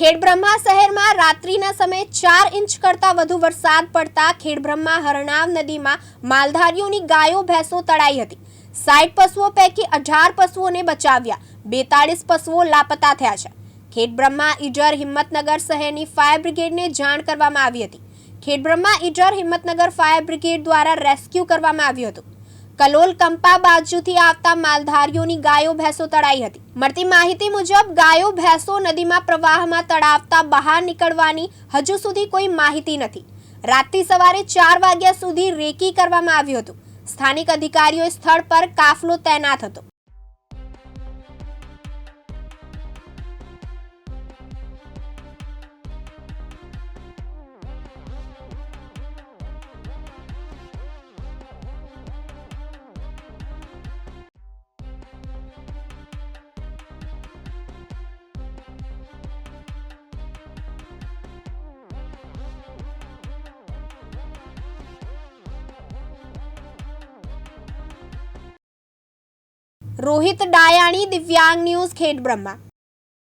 ખેડબ્રહ્મા શહેરમાં રાત્રિના સમયે ચાર ઇંચ કરતાં વધુ વરસાદ પડતા ખેડબ્રહ્મા હરણાવ નદીમાં માલધારીઓની ગાયો, ભેંસો તળાઈ હતી. સાઈઠ પશુઓ પૈકી અઢાર પશુઓને બચાવ્યા. બેતાળીસ પશુઓ લાપતા થયા છે. ખેડબ્રહ્મા ઈજર હિંમતનગર શહેરની ફાયર બ્રિગેડને જાણ કરવામાં આવી હતી. ખેડબ્રહ્મા ઈજર હિંમતનગર ફાયર બ્રિગેડ દ્વારા રેસ્ક્યુ કરવામાં આવ્યું હતું. કલોલ કંપા બાજુથી આવતા માલધારીઓની ગાયો, ભેંસો તળાઈ હતી. મળતી માહિતી મુજબ, ગાયો, ભેંસો નદીમાં પ્રવાહમાં તળાવતા બહાર નીકળવાની હજુ સુધી કોઈ માહિતી નથી. રાતથી સવારે ચાર વાગ્યા સુધી રેકી કરવામાં આવ્યું હતું. સ્થાનિક અધિકારીઓએ સ્થળ પર કાફલો તૈનાત હતો. રોહિત ડાયાણી દિવ્યાંગ ન્યૂઝ ખેડબ્રહ્મા